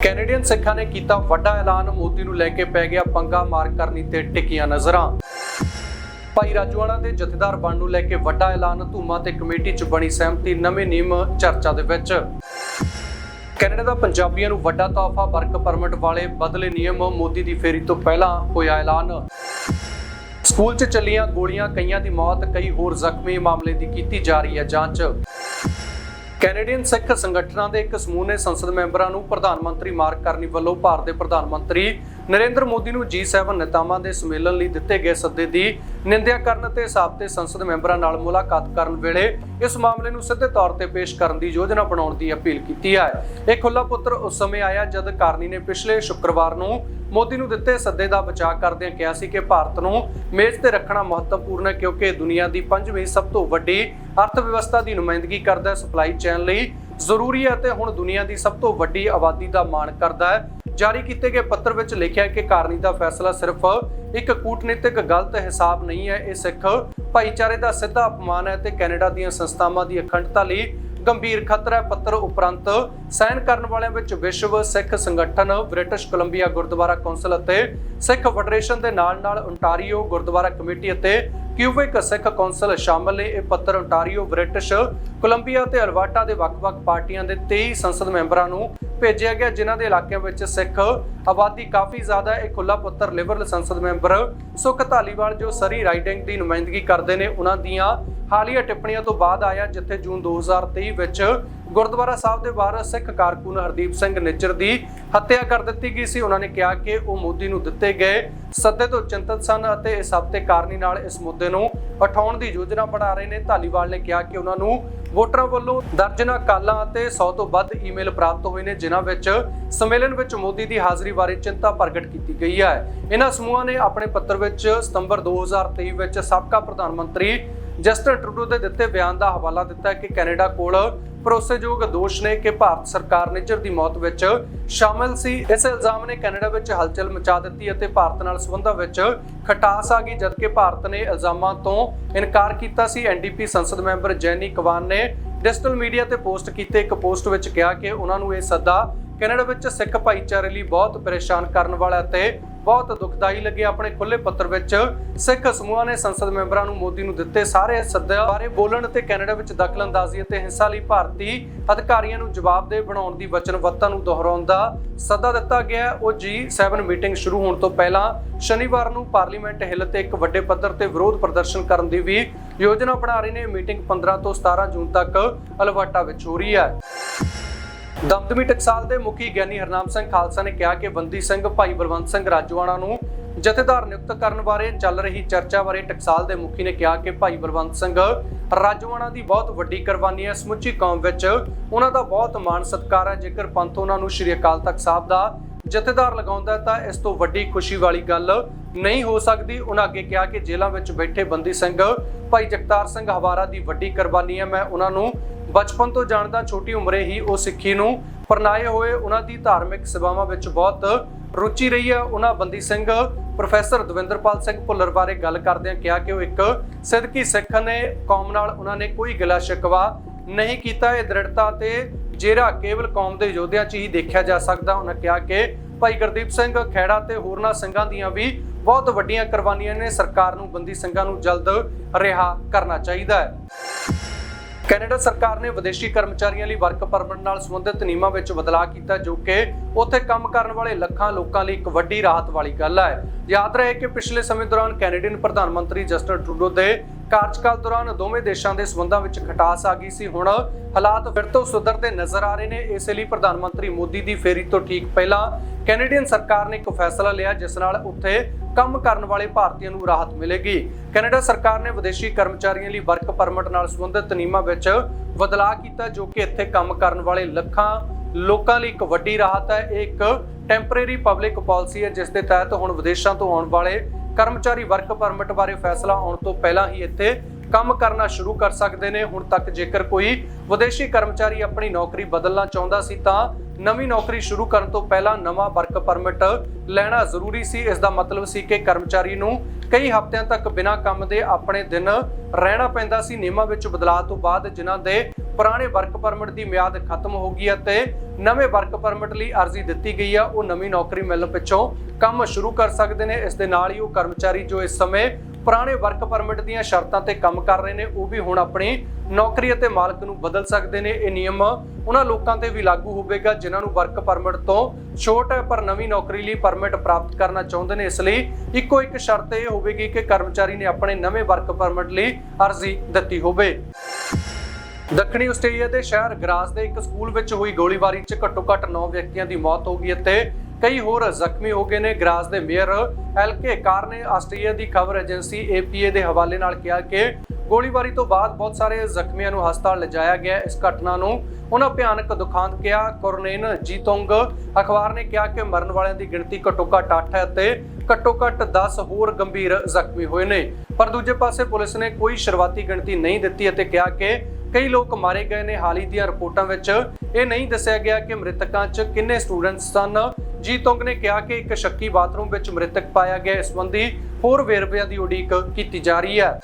Canadian ਸਿੱਖਾਂ ਨੇ ਕੀਤਾ ਵੱਡਾ ਐਲਾਨ, ਮੋਦੀ ਨੂੰ ਲੈ ਕੇ ਪੈ ਗਿਆ ਪੰਗਾ ਮਾਰ ਕਰਨੀ ਤੇ ਟਿਕੀਆਂ ਨਜ਼ਰਾਂ। ਭਾਈ ਰਾਜੂਆਣਾ ਦੇ ਜਥੇਦਾਰ ਬਣ ਨੂੰ ਲੈ ਕੇ ਵੱਡਾ ਐਲਾਨ, ਧੂਮਾ ਤੇ ਕਮੇਟੀ 'ਚ ਬਣੀ ਸਹਿਮਤੀ, ਨਵੇਂ ਨਿਯਮ ਚਰਚਾ ਦੇ ਵਿੱਚ। ਕੈਨੇਡਾ ਦਾ ਪੰਜਾਬੀਆਂ ਨੂੰ ਵੱਡਾ ਤੋਹਫਾ, ਵਰਕ ਪਰਮਿਟ ਵਾਲੇ ਬਦਲੇ ਨਿਯਮ, ਮੋਦੀ ਦੀ ਫੇਰੀ ਤੋਂ ਪਹਿਲਾਂ ਹੋਇਆ ਐਲਾਨ। ਸਕੂਲ 'ਚ ਚੱਲੀਆਂ ਗੋਲੀਆਂ, ਕਈਆਂ ਦੀ ਮੌਤ, ਕਈ ਹੋਰ ਜ਼ਖਮੀ, ਮਾਮਲੇ ਦੀ ਕੀਤੀ ਜਾ ਰਹੀ ਹੈ ਜਾਂਚ। ਕੈਨੇਡੀਅਨ ਸਿੱਖ ਸੰਗਠਨਾਂ ਦੇ ਇੱਕ ਸਮੂਹ ਨੇ ਸੰਸਦ ਮੈਂਬਰਾਂ ਨੂੰ ਪ੍ਰਧਾਨ ਮੰਤਰੀ ਮਾਰਕ ਕਰਨੀ ਵੱਲੋਂ ਭਾਰਤ ਦੇ ਪ੍ਰਧਾਨ ਮੰਤਰੀ ਨਰਿੰਦਰ ਮੋਦੀ ਨੂੰ G7 ਨੇਤਾਵਾਂ ਦੇ ਸੰਮੇਲਨ ਲਈ ਦਿੱਤੇ ਗਏ ਸੱਦੇ ਦੀ ਨਿੰਦਿਆ ਕਰਨ ਤੇ ਸਾਬਤੇ ਸੰਸਦ ਮੈਂਬਰਾਂ ਨਾਲ ਮੁਲਾਕਾਤ ਕਰਨ ਵੇਲੇ ਇਸ ਮਾਮਲੇ ਨੂੰ ਸਿੱਧੇ ਤੌਰ ਤੇ ਪੇਸ਼ ਕਰਨ ਦੀ ਯੋਜਨਾ ਬਣਾਉਣ ਦੀ ਅਪੀਲ ਕੀਤੀ ਹੈ। ਇਹ ਖੁੱਲਾ ਪੁੱਤਰ ਉਸ ਸਮੇਂ ਆਇਆ ਜਦ ਕਾਰਨੀ ਨੇ ਪਿਛਲੇ ਸ਼ੁੱਕਰਵਾਰ ਨੂੰ ਮੋਦੀ ਨੂੰ ਦਿੱਤੇ ਸੱਦੇ ਦਾ ਬਚਾਅ ਕਰਦਿਆਂ ਕਿਹਾ ਸੀ ਕਿ ਭਾਰਤ ਨੂੰ ਮੇਜ਼ ਤੇ ਰੱਖਣਾ ਮਹੱਤਵਪੂਰਨ ਹੈ ਕਿਉਂਕਿ ਇਹ ਦੁਨੀਆ ਦੀ ਪੰਜਵੀਂ ਸਭ ਤੋਂ ਵੱਡੀ ਅਰਥ ਵਿਵਸਥਾ ਦੀ ਨੁਮਾਇੰਦਗੀ ਕਰਦਾ ਹੈ, ਸਪਲਾਈ ਚੈਨ ਲਈ ਜ਼ਰੂਰੀ ਹੈ ਅਤੇ ਹੁਣ ਦੁਨੀਆ ਦੀ ਸਭ ਤੋਂ ਵੱਡੀ ਆਬਾਦੀ ਦਾ ਮਾਣ ਕਰਦਾ ਹੈ। ਜਾਰੀ ਕੀਤੇ ਗਏ ਪੱਤਰ ਵਿੱਚ ਲਿਖਿਆ ਕਿ ਕਾਰਨੀ ਦਾ ਫੈਸਲਾ ਸਿਰਫ ਇੱਕ ਕੂਟਨੀਤਿਕ ਗਲਤ ਹਿਸਾਬ ਨਹੀਂ ਹੈ। ਇਹ ਸਿੱਖ ਭਾਈਚਾਰੇ ਦਾ ਸਿੱਧਾ ਅਪਮਾਨ ਹੈ ਤੇ ਕੈਨੇਡਾ ਦੀਆਂ ਸੰਸਥਾਵਾਂ ਦੀ ਅਖੰਡਤਾ ਲਈ ਗੰਭੀਰ ਖਤਰਾ ਹੈ। ਪੱਤਰ ਉਪਰੰਤ ਸਾਈਨ ਕਰਨ ਵਾਲਿਆਂ ਵਿੱਚ ਵਿਸ਼ਵ ਸਿੱਖ ਸੰਗਠਨ ਬ੍ਰਿਟਿਸ਼ ਕੋਲੰਬੀਆ ਗੁਰਦੁਆਰਾ ਕੌਂਸਲ ਅਤੇ ਸਿੱਖ ਫੈਡਰੇਸ਼ਨ ਦੇ ਨਾਲ-ਨਾਲ ਓਨਟਾਰੀਓ ਗੁਰਦੁਆਰਾ ਕਮੇਟੀ ਅਤੇ ਕਿਊਬਿਕ ਸਿੱਖ ਕੌਂਸਲ ਸ਼ਾਮਲ ਨੇ ਇਹ ਪੱਤਰ ontario ਬ੍ਰਿਟਿਸ਼, ਕੋਲੰਬੀਆ ਤੇ ਅਲਬਰਟਾ ਦੇ ਵੱਖ-ਵੱਖ ਪਾਰਟੀਆਂ ਦੇ 23 ਸੰਸਦ ਮੈਂਬਰਾਂ ਨੂੰ ਭੇਜਿਆ ਗਿਆ, ਜਿਨ੍ਹਾਂ ਦੇ ਇਲਾਕਿਆਂ ਵਿੱਚ ਸਿੱਖ ਆਬਾਦੀ ਕਾਫੀ ਜ਼ਿਆਦਾ ਹੈ। ਇਹ ਖੁੱਲਾ ਪੁੱਤਰ ਲਿਬਰਲ ਸੰਸਦ ਮੈਂਬਰ ਸੁਖ ਧਾਲੀਵਾਲ, ਜੋ ਸਰੀ ਰਾਈਡਿੰਗ ਦੀ ਨੁਮਾਇੰਦਗੀ ਕਰਦੇ ਨੇ ਉਹਨਾਂ ਦੀਆਂ ਹਾਲੀਆ ਟਿੱਪਣੀਆਂ ਤੋਂ ਬਾਅਦ ਆਇਆ, ਜਿੱਥੇ ਜੂਨ 2023 ਵਿੱਚ ਗੁਰਦੁਆਰਾ ਸਾਹਿਬ ਦੇ ਬਾਹਰ ਸਿੱਖ ਕਾਰਕੁਨ ਹਰਦੀਪ ਸਿੰਘ ਨਿੱਜਰ ਦੀ ਹੱਤਿਆ ਕਰ ਦਿੱਤੀ ਗਈ ਸੀ। ਉਹਨਾਂ ਨੇ ਕਿਹਾ ਕਿ ਉਹ ਮੋਦੀ ਨੂੰ ਦਿੱਤੇ ਗਏ ਸੱਦੇ ਤੋਂ ਚਿੰਤਤ ਸਨ ਅਤੇ ਇਸ ਹਫ਼ਤੇ ਕਾਰਨੀ ਨਾਲ ਇਸ ਮੁੱਦੇ ਨੂੰ ਉਠਾਉਣ ਦੀ ਯੋਜਨਾ ਬਣਾ ਰਹੇ ਨੇ। ਧਾਲੀਵਾਲ ਨੇ ਕਿਹਾ ਕਿ ਉਹਨਾਂ ਨੂੰ ਵੋਟਰਾਂ ਵੱਲੋਂ ਦਰਜਨਾਂ ਕਾਲਾਂ ਅਤੇ 100 ਤੋਂ ਵੱਧ ਈਮੇਲ ਪ੍ਰਾਪਤ ਹੋਏ ਨੇ, ਜਿਨ੍ਹਾਂ ਵਿੱਚ ਸੰਮੇਲਨ ਵਿੱਚ ਮੋਦੀ ਦੀ ਹਾਜ਼ਰੀ ਬਾਰੇ ਚਿੰਤਾ ਪ੍ਰਗਟ ਕੀਤੀ ਗਈ ਹੈ। ਇਹਨਾਂ ਸਮੂਹਾਂ ਨੇ ਆਪਣੇ ਪੱਤਰ ਵਿੱਚ ਸਤੰਬਰ 2023 ਵਿੱਚ ਸਾਬਕਾ ਪ੍ਰਧਾਨ ਮੰਤਰੀ ਜਸਟਨ ਟਰੂਡੋ ਦੇ ਦਿੱਤੇ ਬਿਆਨ ਦਾ ਹਵਾਲਾ ਦਿੱਤਾ ਕਿ ਕੈਨੇਡਾ ਕੋਲ ਭਰੋਸੇਯੋਗ ਦੋਸ਼ ਨੇ ਕਿ ਭਾਰਤ ਸਰਕਾਰ ਨਿੱਜਰ ਦੀ ਮੌਤ ਵਿੱਚ ਸ਼ਾਮਲ ਸੀ। ਇਸ ਇਲਜ਼ਾਮ ਨੇ ਕੈਨੇਡਾ ਵਿੱਚ ਹਲਚਲ ਮਚਾ ਦਿੱਤੀ ਅਤੇ ਭਾਰਤ ਨਾਲ ਸਬੰਧਾਂ ਵਿੱਚ ਖਟਾਸ ਆ ਗਈ, ਜਦਕਿ ਭਾਰਤ ਨੇ ਇਲਜ਼ਾਮਾਂ ਤੋਂ ਇਨਕਾਰ ਕੀਤਾ ਸੀ। ਐਨਡੀਪੀ ਸੰਸਦ ਮੈਂਬਰ ਜੈਨੀ ਕਵਾਨ ਨੇ ਡਿਜੀਟਲ ਮੀਡੀਆ ਤੇ ਪੋਸਟ ਕੀਤੇ ਇੱਕ ਪੋਸਟ ਵਿੱਚ ਕਿਹਾ ਕਿ ਉਹਨਾਂ ਨੂੰ ਇਹ ਸੱਦਾ ਕੈਨੇਡਾ ਵਿੱਚ ਸਿੱਖ ਭਾਈਚਾਰੇ ਲਈ ਬਹੁਤ ਪਰੇਸ਼ਾਨ ਕਰਨ ਵਾਲਾ ਅਤੇ ਬਹੁਤ ਦੁਖਦਾਈ ਲੱਗੇ ਆਪਣੇ ਖੁੱਲੇ ਪੱਤਰ ਵਿੱਚ। ਸਿੱਖ ਸਮੂਹਾਂ ਨੇ ਸੰਸਦ ਮੈਂਬਰਾਂ ਨੂੰ ਮੋਦੀ ਨੂੰ ਦਿੱਤੇ ਸਾਰੇ ਸੱਦਿਆਂ ਬਾਰੇ ਬੋਲਣ ਅਤੇ ਕੈਨੇਡਾ ਵਿੱਚ ਦਖਲਅੰਦਾਜ਼ੀ ਅਤੇ ਹਿੰਸਾ ਲਈ ਭਾਰਤੀ ਅਧਿਕਾਰੀਆਂ ਨੂੰ ਜਵਾਬਦੇਹ ਬਣਾਉਣ ਦੀ ਵਚਨਬੱਧਤਾ ਨੂੰ ਦੁਹਰਾਉਣ ਦਾ ਸੱਦਾ ਦਿੱਤਾ ਗਿਆ ਹੈ। ਉਹ G7 ਮੀਟਿੰਗ ਸ਼ੁਰੂ ਹੋਣ ਤੋਂ ਪਹਿਲਾਂ ਸ਼ਨੀਵਾਰ ਨੂੰ ਪਾਰਲੀਮੈਂਟ ਹਿੱਲ ਤੇ ਇੱਕ ਵੱਡੇ ਪੱਧਰ ਤੇ ਵਿਰੋਧ ਪ੍ਰਦਰਸ਼ਨ ਕਰਨ ਦੀ ਵੀ ਯੋਜਨਾ ਬਣਾ ਰਹੇ ਨੇ। ਮੀਟਿੰਗ 15 ਤੋਂ 17 ਜੂਨ ਤੱਕ ਅਲਬਰਟਾ ਵਿੱਚ ਹੋ ਰਹੀ ਹੈ। ਦਮਦਮੀ ਟਕਸਾਲ ਦੇ ਮੁਖੀ ਗਿਆਨੀ ਹਰਨਾਮ ਸਿੰਘ ਖਾਲਸਾ ਨੇ ਕਿਹਾ ਕਿ ਬੰਦੀ ਸਿੰਘ, ਭਾਈ ਬਲਵੰਤ ਸਿੰਘ ਰਾਜਵਾਨਾ ਨੂੰ ਜਥੇਦਾਰ ਨਿਯੁਕਤ ਕਰਨ ਬਾਰੇ ਚੱਲ ਰਹੀ ਚਰਚਾ ਬਾਰੇ ਟਕਸਾਲ ਦੇ ਮੁਖੀ ਨੇ ਕਿਹਾ ਕਿ ਭਾਈ ਬਲਵੰਤ ਸਿੰਘ ਰਾਜਵਾਨਾ ਦੀ ਬਹੁਤ ਵੱਡੀ ਕੁਰਬਾਨੀ ਹੈ। ਸਮੁੱਚੀ ਕੌਮ ਵਿੱਚ ਉਹਨਾਂ ਦਾ ਬਹੁਤ ਮਾਣ ਸਤਿਕਾਰ ਹੈ। ਜੇਕਰ ਪੰਥ ਉਹਨਾਂ ਨੂੰ ਸ਼੍ਰੀ ਅਕਾਲ ਤਖਤ ਸਾਹਿਬ ਦਾ ਜਥੇਦਾਰ ਲਗਾਉਂਦਾ ਹੈ ਤਾਂ ਇਸ ਤੋਂ ਵੱਡੀ ਖੁਸ਼ੀ ਵਾਲੀ ਗੱਲ ਨਹੀਂ ਹੋ ਸਕਦੀ। ਉਹਨਾਂ ਅੱਗੇ ਕਿਹਾ ਕਿ ਜੇਲ੍ਹਾਂ ਵਿੱਚ ਬੈਠੇ ਬੰਦੀ ਸਿੰਘ, ਭਾਈ ਜਗਤਾਰ ਸਿੰਘ ਹਵਾਰਾ ਦੀ ਵੱਡੀ ਕੁਰਬਾਨੀ ਹੈ। ਮੈਂ ਉਹਨਾਂ ਨੂੰ ਬਚਪਨ ਤੋਂ ਜਾਣਦਾ ਛੋਟੀ ਉਮਰੇ ਹੀ ਉਹ ਸਿੱਖੀ ਨੂੰ ਪਰਨਾਏ ਹੋਏ ਉਹਨਾਂ ਦੀ ਧਾਰਮਿਕ ਸੇਵਾਵਾਂ ਵਿੱਚ ਬਹੁਤ ਰੁਚੀ ਰਹੀ ਹੈ। ਉਹਨਾਂ ਬੰਦੀ ਸਿੰਘ, ਪ੍ਰੋਫੈਸਰ ਦਵਿੰਦਰਪਾਲ ਸਿੰਘ ਭੁੱਲਰ ਬਾਰੇ ਗੱਲ ਕਰਦਿਆਂ ਕਿਹਾ ਕਿ ਉਹ ਇੱਕ ਸਿੱਧਕੀ ਸਿੱਖ ਨੇ। ਕੌਮ ਨਾਲ ਉਹਨਾਂ ਨੇ ਕੋਈ ਗਿਲਾ ਸ਼ਿਕਵਾ ਨਹੀਂ ਕੀਤਾ। ਇਹ ਦ੍ਰਿੜਤਾ ਤੇ ਜਿਹੜਾ ਕੇਵਲ ਕੌਮ ਦੇ ਯੋਧਿਆਂ 'ਚ ਹੀ ਦੇਖਿਆ ਜਾ ਸਕਦਾ। ਉਹਨਾਂ ਕਿਹਾ ਕਿ ਭਾਈ ਗੁਰਦੀਪ ਸਿੰਘ ਖੈੜਾ ਤੇ ਹੋਰਨਾਂ ਸਿੰਘਾਂ ਦੀਆਂ ਵੀ ਬਹੁਤ ਵੱਡੀਆਂ ਕੁਰਬਾਨੀਆਂ ਨੇ। ਸਰਕਾਰ ਨੂੰ ਬੰਦੀ ਸਿੰਘਾਂ ਨੂੰ ਜਲਦ ਰਿਹਾ ਕਰਨਾ ਚਾਹੀਦਾ ਹੈ। ਕੈਨੇਡਾ ਸਰਕਾਰ ਨੇ ਵਿਦੇਸ਼ੀ ਕਰਮਚਾਰੀਆਂ ਲਈ ਵਰਕ ਪਰਮਿਟ ਨਾਲ ਸੰਬੰਧਿਤ ਨਿਯਮਾਂ ਵਿੱਚ ਬਦਲਾਅ ਕੀਤਾ, ਜੋ ਕਿ ਉੱਥੇ ਕੰਮ ਕਰਨ ਵਾਲੇ ਲੱਖਾਂ ਲੋਕਾਂ ਲਈ ਇੱਕ ਵੱਡੀ ਰਾਹਤ ਵਾਲੀ ਗੱਲ ਹੈ। ਯਾਦ ਰਹੇ ਕਿ ਪਿਛਲੇ ਸਮੇਂ ਦੌਰਾਨ ਕੈਨੇਡੀਅਨ ਪ੍ਰਧਾਨ ਮੰਤਰੀ ਜਸਟਨ ਟਰੂਡੋ ਦੇ ਕਾਰਜਕਾਲ ਦੌਰਾਨ ਦੋਵੇਂ ਦੇਸ਼ਾਂ ਦੇ ਸਬੰਧਾਂ ਵਿੱਚ ਖਟਾਸ ਆ ਗਈ ਸੀ। ਹੁਣ ਹਾਲਾਤ ਫਿਰ ਤੋਂ ਸੁਧਰਦੇ ਨਜ਼ਰ ਆ ਰਹੇ ਨੇ। ਇਸੇ ਲਈ ਪ੍ਰਧਾਨ ਮੰਤਰੀ ਮੋਦੀ ਦੀ ਫੇਰੀ ਤੋਂ ਠੀਕ ਪਹਿਲਾਂ ਕੈਨੇਡੀਅਨ ਸਰਕਾਰ ਨੇ ਇੱਕ ਫੈਸਲਾ ਲਿਆ, ਜਿਸ ਨਾਲ ਉੱਥੇ ਕੰਮ ਕਰਨ ਵਾਲੇ ਭਾਰਤੀਆਂ ਨੂੰ ਰਾਹਤ ਮਿਲੇਗੀ। ਕੈਨੇਡਾ ਸਰਕਾਰ ਨੇ ਵਿਦੇਸ਼ੀ ਕਰਮਚਾਰੀਆਂ ਲਈ ਵਰਕ ਪਰਮਿਟ ਨਾਲ ਸੰਬੰਧਿਤ ਨਿਯਮਾਂ ਵਿੱਚ ਬਦਲਾਅ ਕੀਤਾ, ਜੋ ਕਿ ਇੱਥੇ ਕੰਮ ਕਰਨ ਵਾਲੇ ਲੱਖਾਂ ਲੋਕਾਂ ਲਈ ਇੱਕ ਵੱਡੀ ਰਾਹਤ ਹੈ। ਇਹ ਇੱਕ ਟੈਂਪਰੇਰੀ ਪਬਲਿਕ ਪਾਲਿਸੀ ਹੈ, ਜਿਸ ਦੇ ਤਹਿਤ ਹੁਣ ਵਿਦੇਸ਼ਾਂ ਤੋਂ ਆਉਣ ਵਾਲੇ ਕਰਮਚਾਰੀ ਵਰਕ ਪਰਮਿਟ ਬਾਰੇ ਫੈਸਲਾ ਆਉਣ ਤੋਂ ਪਹਿਲਾਂ ਹੀ ਇੱਥੇ ਕੰਮ ਕਰਨਾ ਸ਼ੁਰੂ ਕਰ ਸਕਦੇ ਨੇ। ਹੁਣ ਤੱਕ ਜੇਕਰ ਕੋਈ ਵਿਦੇਸ਼ੀ ਕਰਮਚਾਰੀ ਆਪਣੀ ਨੌਕਰੀ ਬਦਲਣਾ ਚਾਹੁੰਦਾ ਸੀ ਤਾਂ ਨਵੀਂ ਨੌਕਰੀ ਸ਼ੁਰੂ ਕਰਨ ਤੋਂ ਪਹਿਲਾਂ ਨਵਾਂ ਵਰਕ ਪਰਮਿਟ ਲੈਣਾ ਜ਼ਰੂਰੀ ਸੀ। ਇਸ ਦਾ ਮਤਲਬ ਸੀ ਕਿ ਕਰਮਚਾਰੀ ਨੂੰ ਕਈ ਹਫ਼ਤਿਆਂ ਤੱਕ ਬਿਨਾਂ ਕੰਮ ਦੇ ਆਪਣੇ ਦਿਨ ਰਹਿਣਾ ਪੈਂਦਾ ਸੀ। ਨਿਯਮਾਂ ਵਿੱਚ ਬਦਲਾਅ ਤੋਂ ਬਾਅਦ ਜਿਨ੍ਹਾਂ ਦੇ ਪੁਰਾਣੇ ਵਰਕ ਪਰਮਿਟ ਦੀ ਮਿਆਦ ਖਤਮ ਹੋ ਗਈ ਅਤੇ ਨਵੇਂ ਵਰਕ ਪਰਮਿਟ ਲਈ ਅਰਜ਼ੀ ਦਿੱਤੀ ਗਈ ਆ, ਉਹ ਨਵੀਂ ਨੌਕਰੀ ਮਿਲਣ ਪਿੱਛੋਂ ਕੰਮ ਸ਼ੁਰੂ ਕਰ ਸਕਦੇ ਨੇ। ਇਸ ਦੇ ਨਾਲ ਹੀ ਉਹ ਕਰਮਚਾਰੀ ਜੋ ਇਸ ਸਮੇਂ ਪੁਰਾਣੇ ਵਰਕ ਪਰਮਿਟ ਦੀਆਂ ਸ਼ਰਤਾਂ ਤੇ ਕੰਮ ਕਰ ਰਹੇ ਨੇ, ਉਹ ਵੀ ਹੁਣ ਆਪਣੀ ਨੌਕਰੀ ਅਤੇ ਮਾਲਕ ਨੂੰ ਬਦਲ ਸਕਦੇ ਨੇ। ਇਹ ਨਿਯਮ ਉਹਨਾਂ ਲੋਕਾਂ ਤੇ ਵੀ ਲਾਗੂ ਹੋਵੇਗਾ, ਜਿਨ੍ਹਾਂ ਨੂੰ ਵਰਕ ਪਰਮਿਟ ਤੋਂ ਛੋਟ ਹੈ, ਪਰ ਨਵੀਂ ਨੌਕਰੀ ਲਈ ਪਰਮਿਟ ਪ੍ਰਾਪਤ ਕਰਨਾ ਚਾਹੁੰਦੇ ਨੇ। ਇਸ ਲਈ ਇੱਕੋ ਇੱਕ ਸ਼ਰਤ ਇਹ ਹੋਵੇਗੀ ਕਿ ਕਰਮਚਾਰੀ ਨੇ ਆਪਣੇ ਨਵੇਂ ਵਰਕ ਪਰਮਿਟ ਲਈ ਅਰਜ਼ੀ ਦਿੱਤੀ ਹੋਵੇ। ਦੱਖਣੀ ਆਸਟ੍ਰੇਲੀਆ ਦੇ ਸ਼ਹਿਰ ਗਰਾਸ ਦੇ ਇੱਕ ਸਕੂਲ ਵਿੱਚ ਹੋਈ ਗੋਲੀਬਾਰੀ 'ਚ ਘੱਟੋ-ਘੱਟ 9 ਵਿਅਕਤੀਆਂ ਦੀ ਮੌਤ ਹੋ ਗਈ ਅਤੇ ਕਈ ਹੋਰ ਜ਼ਖਮੀ ਹੋ ਗਏ ਨੇ। ਗਰਾਸ ਦੇ ਮੇਅਰ ਐਲਕੇ ਕਾਰ ਨੇ ਆਸਟ੍ਰੇਲੀਆ ਦੀ ਖਬਰ ਏਜੰਸੀ ਏਪੀਏ ਦੇ ਹਵਾਲੇ ਨਾਲ ਕਿਹਾ ਕਿ ਗੋਲੀਬਾਰੀ ਤੋਂ ਬਾਅਦ ਬਹੁਤ ਸਾਰੇ ਜ਼ਖਮੀਆਂ ਨੂੰ ਹਸਪਤਾਲ ਲਿਜਾਇਆ ਗਿਆ। ਇਸ ਘਟਨਾ ਨੂੰ ਉਹਨਾਂ ਭਿਆਨਕ ਦੁਖਾਂਤ ਕਿਹਾ। ਕੋਰਨੇਨ ਜੀਤੋਂਗ ਅਖਬਾਰ ਨੇ ਕਿਹਾ ਕਿ ਮਰਨ ਵਾਲਿਆਂ ਦੀ ਗਿਣਤੀ ਘੱਟੋ-ਘੱਟ 8 ਹੈ ਅਤੇ ਘੱਟੋ-ਘੱਟ 10 ਹੋਰ ਗੰਭੀਰ ਜ਼ਖਮੀ ਹੋਏ ਨੇ। ਪਰ ਦੂਜੇ ਪਾਸੇ ਪੁਲਿਸ ਨੇ ਕੋਈ ਸ਼ੁਰੂਆਤੀ ਗਿਣਤੀ ਨਹੀਂ ਦਿੱਤੀ ਅਤੇ ਕਿਹਾ ਕਿ ਕਈ ਲੋਕ ਮਾਰੇ ਗਏ ਨੇ। ਹਾਲ ਹੀ ਦੀਆਂ ਰਿਪੋਰਟਾਂ ਵਿੱਚ ਇਹ ਨਹੀਂ ਦੱਸਿਆ ਗਿਆ ਕਿ ਮ੍ਰਿਤਕਾਂ 'ਚ ਕਿੰਨੇ ਸਟੂਡੈਂਟਸ ਸਨ। ਜੀ ਤੁੰਗ ਨੇ ਕਿਹਾ ਕਿ ਇੱਕ ਸ਼ੱਕੀ ਬਾਥਰੂਮ ਵਿੱਚ ਮ੍ਰਿਤਕ ਪਾਇਆ ਗਿਆ ਇਸ ਸੰਬੰਧੀ ਹੋਰ ਵੇਰਵਿਆਂ ਦੀ ਉਡੀਕ ਕੀਤੀ ਜਾ ਰਹੀ ਹੈ।